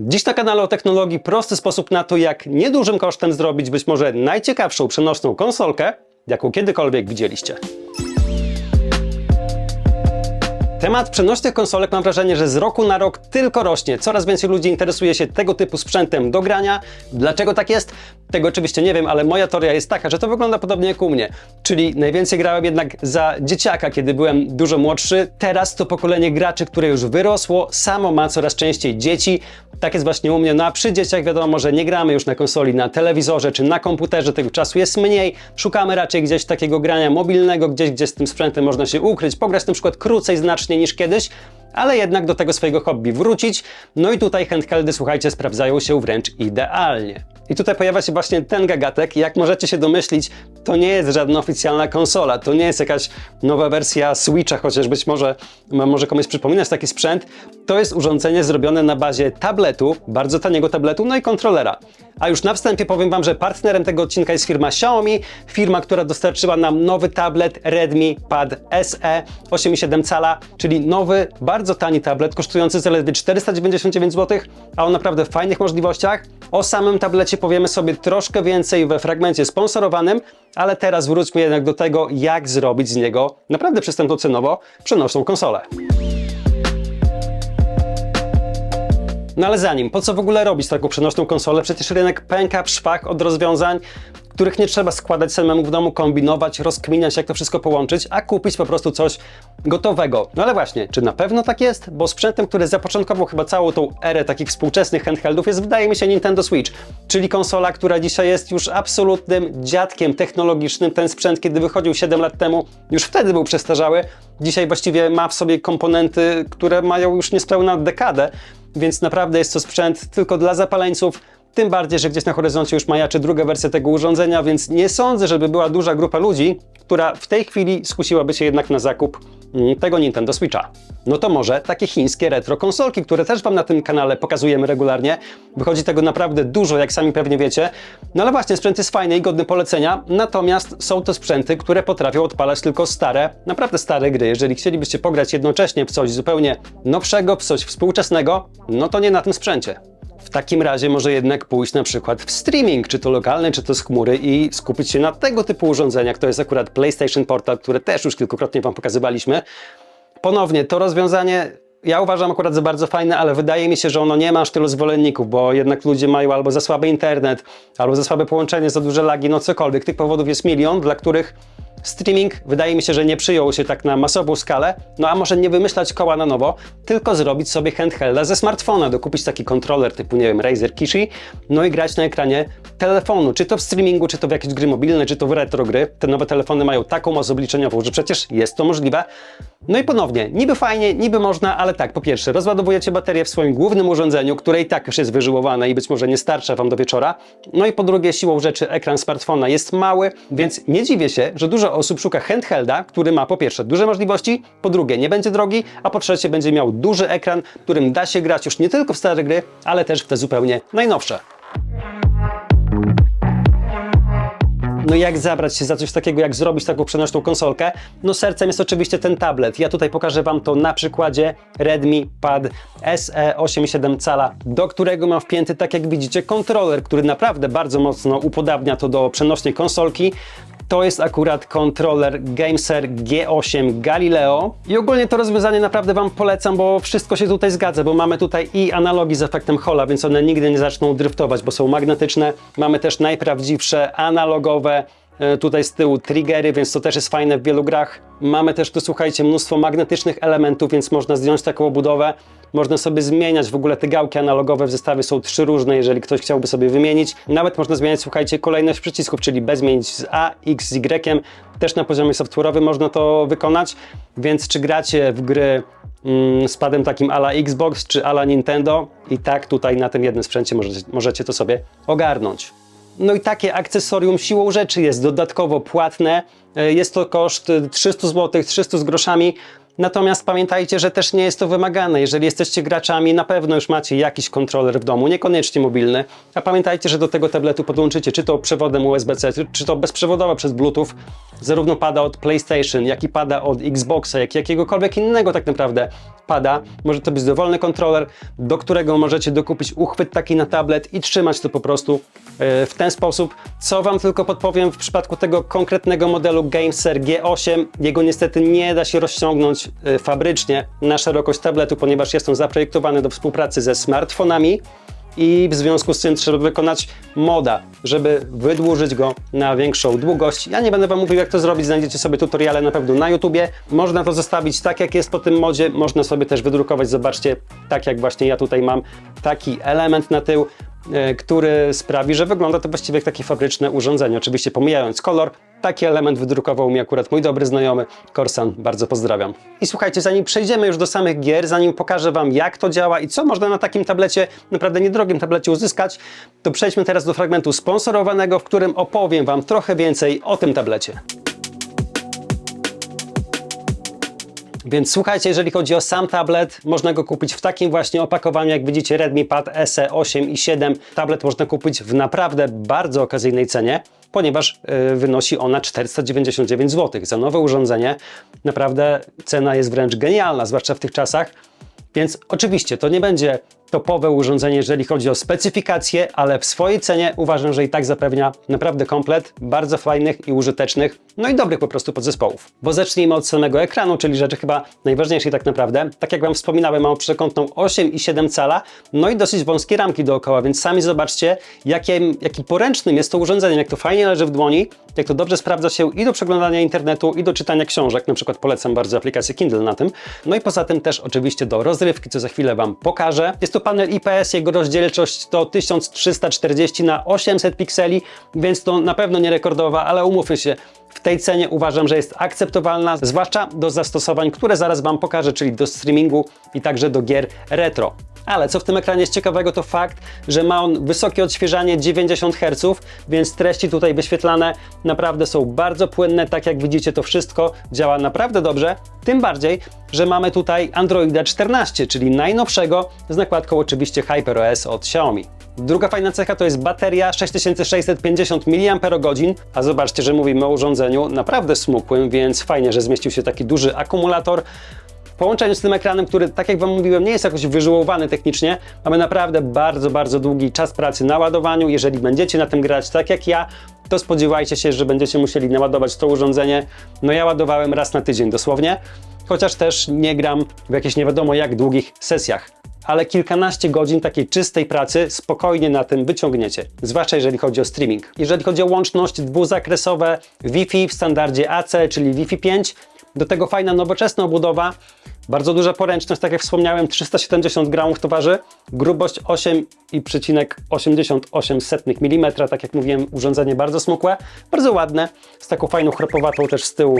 Dziś na kanale o technologii prosty sposób na to, jak niedużym kosztem zrobić być może najciekawszą przenośną konsolkę, jaką kiedykolwiek widzieliście. Temat przenośnych konsolek mam wrażenie, że z roku na rok tylko rośnie. Coraz więcej ludzi interesuje się tego typu sprzętem do grania. Dlaczego tak jest? Tego oczywiście nie wiem, ale moja teoria jest taka, że to wygląda podobnie jak u mnie. Czyli najwięcej grałem jednak za dzieciaka, kiedy byłem dużo młodszy. Teraz to pokolenie graczy, które już wyrosło, samo ma coraz częściej dzieci. Tak jest właśnie u mnie. No a przy dzieciach wiadomo, że nie gramy już na konsoli, na telewizorze czy na komputerze. Tego czasu jest mniej. Szukamy raczej gdzieś takiego grania mobilnego, gdzieś, gdzie z tym sprzętem można się ukryć, pograć na przykład krócej znacznie niż kiedyś, ale jednak do tego swojego hobby wrócić. No i tutaj handheldy, słuchajcie, sprawdzają się wręcz idealnie. I tutaj pojawia się właśnie ten gagatek. Jak możecie się domyślić, to nie jest żadna oficjalna konsola, to nie jest jakaś nowa wersja Switcha, chociaż być może może komuś przypominać taki sprzęt. To jest urządzenie zrobione na bazie tabletu, bardzo taniego tabletu, no i kontrolera. A już na wstępie powiem Wam, że partnerem tego odcinka jest firma Xiaomi, firma, która dostarczyła nam nowy tablet Redmi Pad SE 8,7 cala, czyli nowy, bardzo tani tablet, kosztujący zaledwie 499 zł, a o naprawdę fajnych możliwościach. O samym tablecie powiemy sobie troszkę więcej we fragmencie sponsorowanym, ale teraz wróćmy jednak do tego, jak zrobić z niego naprawdę przystępną cenowo przenośną konsolę. No ale zanim, po co w ogóle robić taką przenośną konsolę? Przecież rynek pęka w szwach od rozwiązań, których nie trzeba składać samemu w domu, kombinować, rozkminiać, jak to wszystko połączyć, a kupić po prostu coś gotowego. No ale właśnie, czy na pewno tak jest? Bo sprzętem, który zapoczątkował chyba całą tą erę takich współczesnych handheldów jest, wydaje mi się, Nintendo Switch, czyli konsola, która dzisiaj jest już absolutnym dziadkiem technologicznym. Ten sprzęt, kiedy wychodził 7 lat temu, już wtedy był przestarzały. Dzisiaj właściwie ma w sobie komponenty, które mają już niespełna dekadę, więc naprawdę jest to sprzęt tylko dla zapaleńców, tym bardziej, że gdzieś na horyzoncie już majaczy druga wersja tego urządzenia, więc nie sądzę, żeby była duża grupa ludzi, która w tej chwili skusiłaby się jednak na zakup mm, tego Nintendo Switcha. No to może takie chińskie retro konsolki, które też Wam na tym kanale pokazujemy regularnie. Wychodzi tego naprawdę dużo, jak sami pewnie wiecie. No ale właśnie, sprzęt jest fajny i godny polecenia, natomiast są to sprzęty, które potrafią odpalać tylko stare, naprawdę stare gry. Jeżeli chcielibyście pograć jednocześnie w coś zupełnie nowszego, w coś współczesnego, no to nie na tym sprzęcie. W takim razie może jednak pójść na przykład w streaming, czy to lokalny, czy to z chmury i skupić się na tego typu urządzeniach. To jest akurat PlayStation Portal, które też już kilkukrotnie Wam pokazywaliśmy. Ponownie, to rozwiązanie ja uważam akurat za bardzo fajne, ale wydaje mi się, że ono nie ma aż tylu zwolenników, bo jednak ludzie mają albo za słaby internet, albo za słabe połączenie, za duże lagi, no cokolwiek. Tych powodów jest milion, dla których streaming wydaje mi się, że nie przyjął się tak na masową skalę, no a może nie wymyślać koła na nowo, tylko zrobić sobie handhelda ze smartfona, dokupić taki kontroler typu, nie wiem, Razer Kishi, no i grać na ekranie telefonu, czy to w streamingu, czy to w jakieś gry mobilne, czy to w retro gry. Te nowe telefony mają taką moc obliczeniową, że przecież jest to możliwe. No i ponownie, niby fajnie, niby można, ale tak, po pierwsze, rozładowujecie baterię w swoim głównym urządzeniu, które i tak już jest wyżyłowane i być może nie starcza Wam do wieczora. No i po drugie, siłą rzeczy ekran smartfona jest mały, więc nie dziwię się, że dużo osób szuka handhelda, który ma po pierwsze duże możliwości, po drugie nie będzie drogi, a po trzecie będzie miał duży ekran, którym da się grać już nie tylko w stare gry, ale też w te zupełnie najnowsze. No jak zabrać się za coś takiego, jak zrobić taką przenośną konsolkę? No sercem jest oczywiście ten tablet. Ja tutaj pokażę Wam to na przykładzie Redmi Pad SE 8,7 cala, do którego mam wpięty, tak jak widzicie, kontroler, który naprawdę bardzo mocno upodabnia to do przenośnej konsolki. To jest akurat kontroler Gameser G8 Galileo i ogólnie to rozwiązanie naprawdę Wam polecam, bo wszystko się tutaj zgadza, bo mamy tutaj i analogi z efektem Hola, więc one nigdy nie zaczną driftować, bo są magnetyczne. Mamy też najprawdziwsze analogowe tutaj z tyłu triggery, więc to też jest fajne w wielu grach. Mamy też tu, słuchajcie, mnóstwo magnetycznych elementów, więc można zdjąć taką obudowę. Można sobie zmieniać w ogóle te gałki analogowe w zestawie są trzy różne, jeżeli ktoś chciałby sobie wymienić. Nawet można zmieniać, słuchajcie, kolejność przycisków, czyli bez zmienić z A, X, Y. Też na poziomie software'owym można to wykonać, więc czy gracie w gry mm, z padem takim ala Xbox czy ala Nintendo i tak tutaj na tym jednym sprzęcie możecie, możecie to sobie ogarnąć. No i takie akcesorium siłą rzeczy jest dodatkowo płatne. E, Jest to koszt 300 zł, 300 z groszami. Natomiast pamiętajcie, że też nie jest to wymagane. Jeżeli jesteście graczami, na pewno już macie jakiś kontroler w domu, niekoniecznie mobilny. A pamiętajcie, że do tego tabletu podłączycie czy to przewodem USB-C, czy to bezprzewodowo przez Bluetooth. Zarówno pada od PlayStation, jak i pada od Xboxa, jak i jakiegokolwiek innego tak naprawdę pada. Może to być dowolny kontroler, do którego możecie dokupić uchwyt taki na tablet i trzymać to po prostu e, w ten sposób. Co Wam tylko podpowiem w przypadku tego konkretnego modelu GameSer G8, jego niestety nie da się rozciągnąć e, fabrycznie na szerokość tabletu, ponieważ jest on zaprojektowany do współpracy ze smartfonami i w związku z tym trzeba wykonać moda, żeby wydłużyć go na większą długość. Ja nie będę Wam mówił, jak to zrobić, znajdziecie sobie tutoriale na pewno na YouTubie. Można to zostawić tak, jak jest po tym modzie, można sobie też wydrukować, zobaczcie, tak jak właśnie ja tutaj mam taki element na tył, e, który sprawi, że wygląda to właściwie jak takie fabryczne urządzenie. Oczywiście pomijając kolor, Taki element wydrukował mi akurat mój dobry znajomy Korsan. Bardzo pozdrawiam. I słuchajcie, zanim przejdziemy już do samych gier, zanim pokażę Wam jak to działa i co można na takim tablecie, naprawdę niedrogim tablecie uzyskać, to przejdźmy teraz do fragmentu sponsorowanego, w którym opowiem Wam trochę więcej o tym tablecie. Więc słuchajcie, jeżeli chodzi o sam tablet, można go kupić w takim właśnie opakowaniu, jak widzicie Redmi Pad SE 8 i 7. Tablet można kupić w naprawdę bardzo okazyjnej cenie, ponieważ yy, wynosi ona 499 zł. Za nowe urządzenie naprawdę cena jest wręcz genialna, zwłaszcza w tych czasach. Więc oczywiście to nie będzie topowe urządzenie, jeżeli chodzi o specyfikacje, ale w swojej cenie uważam, że i tak zapewnia naprawdę komplet bardzo fajnych i użytecznych, no i dobrych po prostu podzespołów. Bo zacznijmy od samego ekranu, czyli rzeczy chyba najważniejszej tak naprawdę. Tak jak Wam wspominałem, mam przekątną 8,7 cala, no i dosyć wąskie ramki dookoła, więc sami zobaczcie, jakim, jaki poręcznym jest to urządzenie, jak to fajnie leży w dłoni, jak to dobrze sprawdza się i do przeglądania internetu, i do czytania książek, na przykład polecam bardzo aplikację Kindle na tym. No i poza tym też oczywiście do rozrywki, co za chwilę Wam pokażę. Jest to to panel IPS, jego rozdzielczość to 1340 na 800 pikseli, więc to na pewno nie rekordowa, ale umówmy się, w tej cenie uważam, że jest akceptowalna, zwłaszcza do zastosowań, które zaraz Wam pokażę, czyli do streamingu i także do gier retro. Ale co w tym ekranie jest ciekawego, to fakt, że ma on wysokie odświeżanie 90 Hz, więc treści tutaj wyświetlane naprawdę są bardzo płynne. Tak jak widzicie, to wszystko działa naprawdę dobrze. Tym bardziej, że mamy tutaj Androida 14, czyli najnowszego z nakładką oczywiście HyperOS od Xiaomi. Druga fajna cecha to jest bateria 6650 mAh, a zobaczcie, że mówimy o urządzeniu naprawdę smukłym, więc fajnie, że zmieścił się taki duży akumulator. Połączeniu z tym ekranem, który, tak jak Wam mówiłem, nie jest jakoś wyżyłowany technicznie, mamy naprawdę bardzo, bardzo długi czas pracy na ładowaniu. Jeżeli będziecie na tym grać tak jak ja, to spodziewajcie się, że będziecie musieli naładować to urządzenie. No ja ładowałem raz na tydzień dosłownie, chociaż też nie gram w jakichś nie wiadomo jak długich sesjach ale kilkanaście godzin takiej czystej pracy spokojnie na tym wyciągniecie, zwłaszcza jeżeli chodzi o streaming. Jeżeli chodzi o łączność dwuzakresowe Wi-Fi w standardzie AC, czyli Wi-Fi 5, do tego fajna nowoczesna obudowa, bardzo duża poręczność, tak jak wspomniałem, 370 gramów towarzy, grubość 8,88 mm, tak jak mówiłem, urządzenie bardzo smukłe, bardzo ładne, z taką fajną chropowatą też z tyłu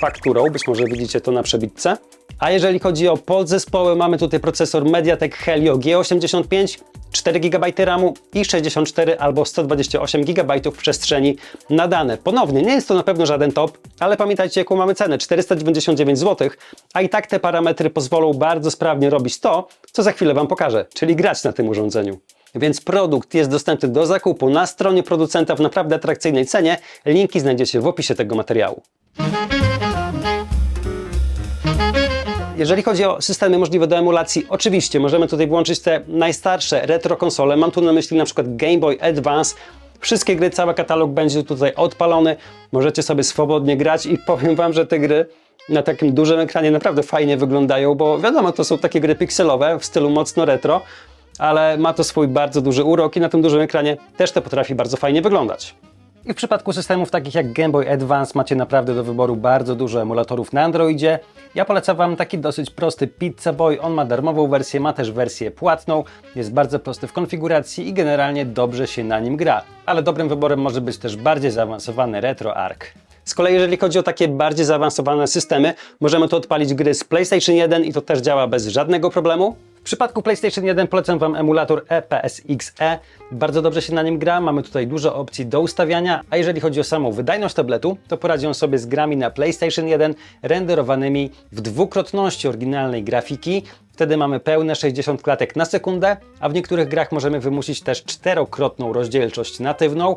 fakturą, być może widzicie to na przebitce. A jeżeli chodzi o podzespoły, mamy tutaj procesor MediaTek Helio G85, 4 GB RAMu i 64 albo 128 GB przestrzeni na dane. Ponownie, nie jest to na pewno żaden top, ale pamiętajcie jaką mamy cenę, 499 zł, a i tak te parametry pozwolą bardzo sprawnie robić to, co za chwilę Wam pokażę, czyli grać na tym urządzeniu. Więc produkt jest dostępny do zakupu na stronie producenta w naprawdę atrakcyjnej cenie. Linki znajdziecie w opisie tego materiału. Jeżeli chodzi o systemy możliwe do emulacji, oczywiście możemy tutaj włączyć te najstarsze retro konsole. Mam tu na myśli na przykład Game Boy Advance. Wszystkie gry, cały katalog będzie tutaj odpalony. Możecie sobie swobodnie grać i powiem Wam, że te gry na takim dużym ekranie naprawdę fajnie wyglądają, bo wiadomo, to są takie gry pikselowe w stylu mocno retro, ale ma to swój bardzo duży urok i na tym dużym ekranie też to potrafi bardzo fajnie wyglądać. I w przypadku systemów takich jak Game Boy Advance macie naprawdę do wyboru bardzo dużo emulatorów na Androidzie. Ja polecam Wam taki dosyć prosty Pizza Boy. On ma darmową wersję, ma też wersję płatną. Jest bardzo prosty w konfiguracji i generalnie dobrze się na nim gra. Ale dobrym wyborem może być też bardziej zaawansowany RetroArch. Z kolei jeżeli chodzi o takie bardziej zaawansowane systemy, możemy tu odpalić gry z PlayStation 1 i to też działa bez żadnego problemu przypadku PlayStation 1 polecam Wam emulator E EPSXE. Bardzo dobrze się na nim gra, mamy tutaj dużo opcji do ustawiania, a jeżeli chodzi o samą wydajność tabletu, to poradzi on sobie z grami na PlayStation 1 renderowanymi w dwukrotności oryginalnej grafiki. Wtedy mamy pełne 60 klatek na sekundę, a w niektórych grach możemy wymusić też czterokrotną rozdzielczość natywną.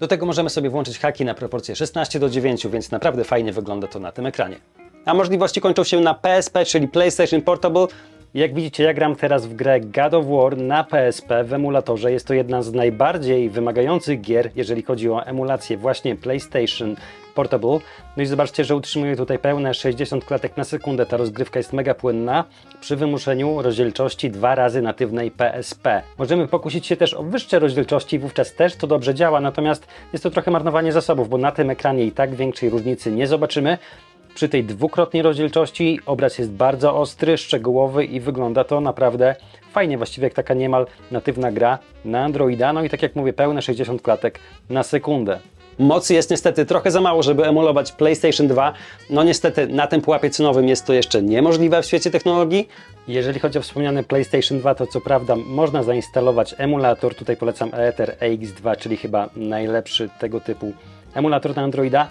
Do tego możemy sobie włączyć haki na proporcje 16 do 9, więc naprawdę fajnie wygląda to na tym ekranie. A możliwości kończą się na PSP, czyli PlayStation Portable. Jak widzicie, ja gram teraz w grę God of War na PSP w emulatorze. Jest to jedna z najbardziej wymagających gier, jeżeli chodzi o emulację właśnie PlayStation Portable. No i zobaczcie, że utrzymuje tutaj pełne 60 klatek na sekundę. Ta rozgrywka jest mega płynna przy wymuszeniu rozdzielczości dwa razy natywnej PSP. Możemy pokusić się też o wyższe rozdzielczości, wówczas też to dobrze działa, natomiast jest to trochę marnowanie zasobów, bo na tym ekranie i tak większej różnicy nie zobaczymy. Przy tej dwukrotnej rozdzielczości obraz jest bardzo ostry, szczegółowy i wygląda to naprawdę fajnie, właściwie jak taka niemal natywna gra na Androida. No i tak jak mówię, pełne 60 klatek na sekundę. Mocy jest niestety trochę za mało, żeby emulować PlayStation 2. No niestety na tym pułapie cenowym jest to jeszcze niemożliwe w świecie technologii. Jeżeli chodzi o wspomniane PlayStation 2, to co prawda można zainstalować emulator. Tutaj polecam Aether AX2, czyli chyba najlepszy tego typu emulator na Androida.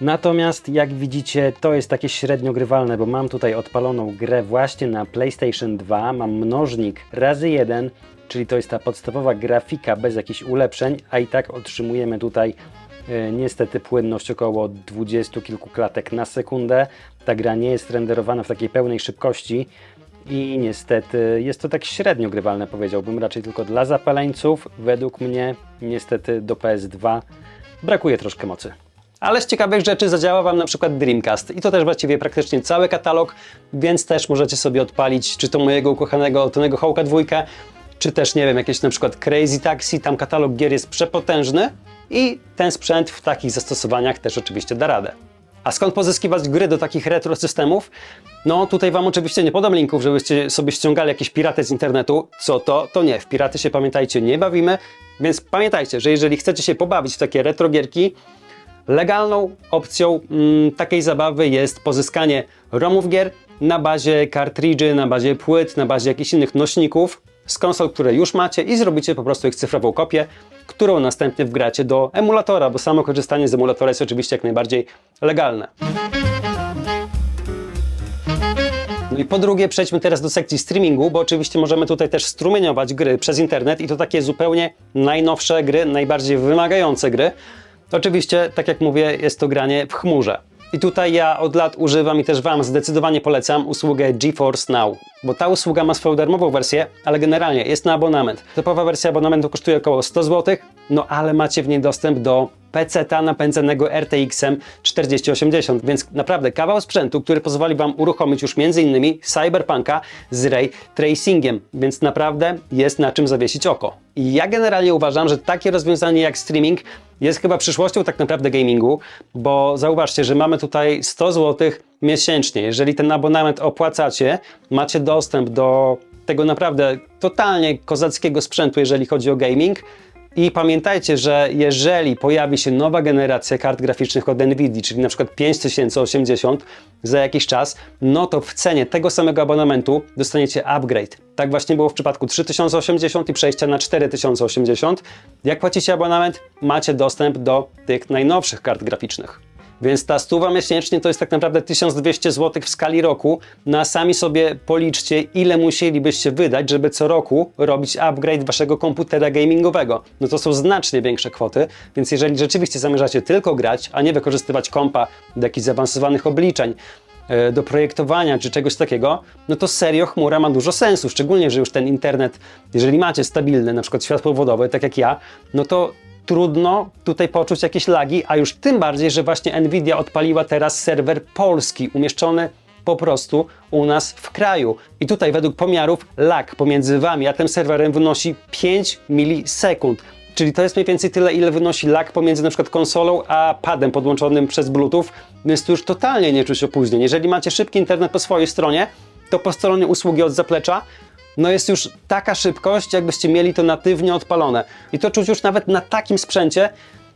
Natomiast jak widzicie, to jest takie średnio grywalne, bo mam tutaj odpaloną grę właśnie na PlayStation 2, mam mnożnik razy 1, czyli to jest ta podstawowa grafika bez jakichś ulepszeń, a i tak otrzymujemy tutaj niestety płynność około 20 kilku klatek na sekundę. Ta gra nie jest renderowana w takiej pełnej szybkości i niestety jest to tak średnio grywalne powiedziałbym, raczej tylko dla zapaleńców. Według mnie niestety do PS2 brakuje troszkę mocy. Ale z ciekawych rzeczy zadziała Wam na przykład Dreamcast i to też właściwie praktycznie cały katalog, więc też możecie sobie odpalić czy to mojego ukochanego Tonego Hołka dwójkę, czy też nie wiem, jakieś na przykład Crazy Taxi, tam katalog gier jest przepotężny i ten sprzęt w takich zastosowaniach też oczywiście da radę. A skąd pozyskiwać gry do takich retro systemów? No tutaj Wam oczywiście nie podam linków, żebyście sobie ściągali jakieś piraty z internetu. Co to? To nie. W piraty się pamiętajcie, nie bawimy, więc pamiętajcie, że jeżeli chcecie się pobawić w takie retro gierki, Legalną opcją mm, takiej zabawy jest pozyskanie ROMów gier na bazie kartridży, na bazie płyt, na bazie jakichś innych nośników z konsol, które już macie i zrobicie po prostu ich cyfrową kopię, którą następnie wgracie do emulatora, bo samo korzystanie z emulatora jest oczywiście jak najbardziej legalne. No i po drugie, przejdźmy teraz do sekcji streamingu, bo oczywiście możemy tutaj też strumieniować gry przez internet i to takie zupełnie najnowsze gry, najbardziej wymagające gry. Oczywiście, tak jak mówię, jest to granie w chmurze. I tutaj ja od lat używam i też Wam zdecydowanie polecam usługę GeForce Now, bo ta usługa ma swoją darmową wersję, ale generalnie jest na abonament. Topowa wersja abonamentu kosztuje około 100 zł, no ale macie w niej dostęp do PC-ta napędzanego RTX-em 4080, więc naprawdę kawał sprzętu, który pozwoli Wam uruchomić już m.in. Cyberpunka z ray tracingiem, więc naprawdę jest na czym zawiesić oko. Ja generalnie uważam, że takie rozwiązanie jak streaming jest chyba przyszłością tak naprawdę gamingu, bo zauważcie, że mamy tutaj 100 zł miesięcznie. Jeżeli ten abonament opłacacie, macie dostęp do tego naprawdę totalnie kozackiego sprzętu, jeżeli chodzi o gaming. I pamiętajcie, że jeżeli pojawi się nowa generacja kart graficznych od Nvidia, czyli na przykład 5080 za jakiś czas, no to w cenie tego samego abonamentu dostaniecie upgrade. Tak właśnie było w przypadku 3080 i przejścia na 4080. Jak płacicie abonament, macie dostęp do tych najnowszych kart graficznych. Więc ta stuwa miesięcznie to jest tak naprawdę 1200 zł w skali roku. No a sami sobie policzcie, ile musielibyście wydać, żeby co roku robić upgrade waszego komputera gamingowego. No to są znacznie większe kwoty, więc jeżeli rzeczywiście zamierzacie tylko grać, a nie wykorzystywać kompa do jakichś zaawansowanych obliczeń, e, do projektowania czy czegoś takiego, no to serio chmura ma dużo sensu, szczególnie, że już ten internet, jeżeli macie stabilny, na przykład światłowodowy, tak jak ja, no to trudno tutaj poczuć jakieś lagi, a już tym bardziej, że właśnie Nvidia odpaliła teraz serwer polski, umieszczony po prostu u nas w kraju. I tutaj według pomiarów lag pomiędzy Wami a tym serwerem wynosi 5 milisekund. Czyli to jest mniej więcej tyle, ile wynosi lag pomiędzy przykład konsolą a padem podłączonym przez Bluetooth, więc tu już totalnie nie czuć opóźnień. Jeżeli macie szybki internet po swojej stronie, to po stronie usługi od zaplecza no jest już taka szybkość, jakbyście mieli to natywnie odpalone. I to czuć już nawet na takim sprzęcie,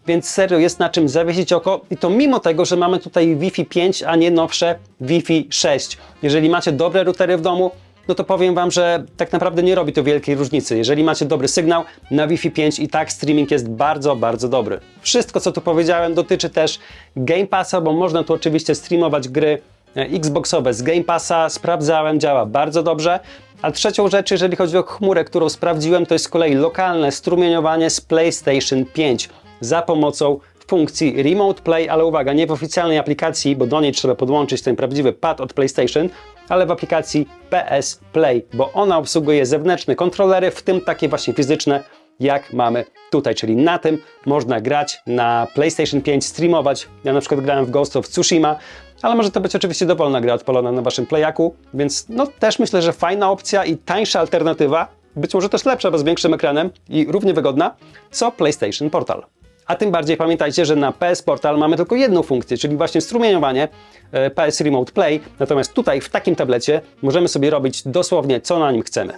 więc serio jest na czym zawiesić oko i to mimo tego, że mamy tutaj Wi-Fi 5, a nie nowsze Wi-Fi 6. Jeżeli macie dobre routery w domu, no to powiem Wam, że tak naprawdę nie robi to wielkiej różnicy. Jeżeli macie dobry sygnał, na Wi-Fi 5 i tak streaming jest bardzo, bardzo dobry. Wszystko, co tu powiedziałem, dotyczy też Game Passa, bo można tu oczywiście streamować gry Xboxowe z Game Passa. Sprawdzałem, działa bardzo dobrze. A trzecią rzecz, jeżeli chodzi o chmurę, którą sprawdziłem, to jest z kolei lokalne strumieniowanie z PlayStation 5 za pomocą funkcji Remote Play, ale uwaga, nie w oficjalnej aplikacji, bo do niej trzeba podłączyć ten prawdziwy pad od PlayStation, ale w aplikacji PS Play, bo ona obsługuje zewnętrzne kontrolery, w tym takie właśnie fizyczne, jak mamy tutaj, czyli na tym można grać na PlayStation 5, streamować. Ja na przykład grałem w Ghost of Tsushima, ale może to być oczywiście dowolna gra odpalona na waszym playaku, więc no też myślę, że fajna opcja i tańsza alternatywa, być może też lepsza, bo z większym ekranem i równie wygodna, co PlayStation Portal. A tym bardziej pamiętajcie, że na PS Portal mamy tylko jedną funkcję, czyli właśnie strumieniowanie e, PS Remote Play. Natomiast tutaj w takim tablecie możemy sobie robić dosłownie co na nim chcemy.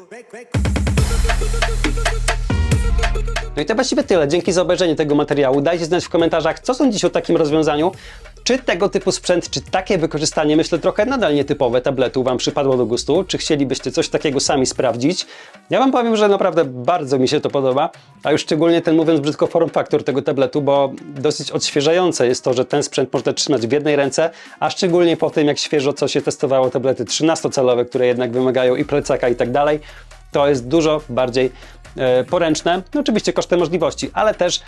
No i to właściwie tyle. Dzięki za obejrzenie tego materiału. Dajcie znać w komentarzach, co sądzicie o takim rozwiązaniu. Czy tego typu sprzęt, czy takie wykorzystanie, myślę trochę nadal nietypowe tabletu Wam przypadło do gustu? Czy chcielibyście coś takiego sami sprawdzić? Ja Wam powiem, że naprawdę bardzo mi się to podoba, a już szczególnie ten, mówiąc brzydko, form factor tego tabletu, bo dosyć odświeżające jest to, że ten sprzęt można trzymać w jednej ręce, a szczególnie po tym, jak świeżo co się testowało tablety 13-calowe, które jednak wymagają i plecaka i tak dalej, to jest dużo bardziej e, poręczne. No oczywiście kosztem możliwości, ale też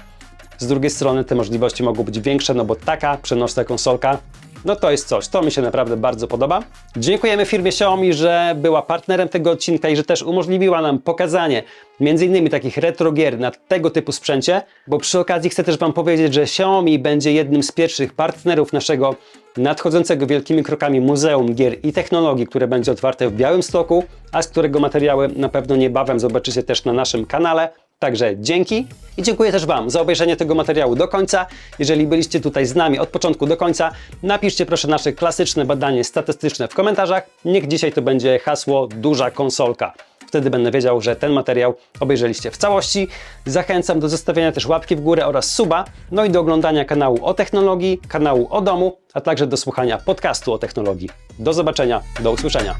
z drugiej strony te możliwości mogą być większe, no bo taka przenośna konsolka, no to jest coś, to mi się naprawdę bardzo podoba. Dziękujemy firmie Xiaomi, że była partnerem tego odcinka i że też umożliwiła nam pokazanie m.in. takich retro gier na tego typu sprzęcie, bo przy okazji chcę też Wam powiedzieć, że Xiaomi będzie jednym z pierwszych partnerów naszego nadchodzącego wielkimi krokami Muzeum Gier i Technologii, które będzie otwarte w Białymstoku, a z którego materiały na pewno niebawem zobaczycie też na naszym kanale. Także dzięki i dziękuję też Wam za obejrzenie tego materiału do końca. Jeżeli byliście tutaj z nami od początku do końca, napiszcie proszę nasze klasyczne badanie statystyczne w komentarzach. Niech dzisiaj to będzie hasło duża konsolka. Wtedy będę wiedział, że ten materiał obejrzeliście w całości. Zachęcam do zostawienia też łapki w górę oraz suba, no i do oglądania kanału o technologii, kanału o domu, a także do słuchania podcastu o technologii. Do zobaczenia, do usłyszenia.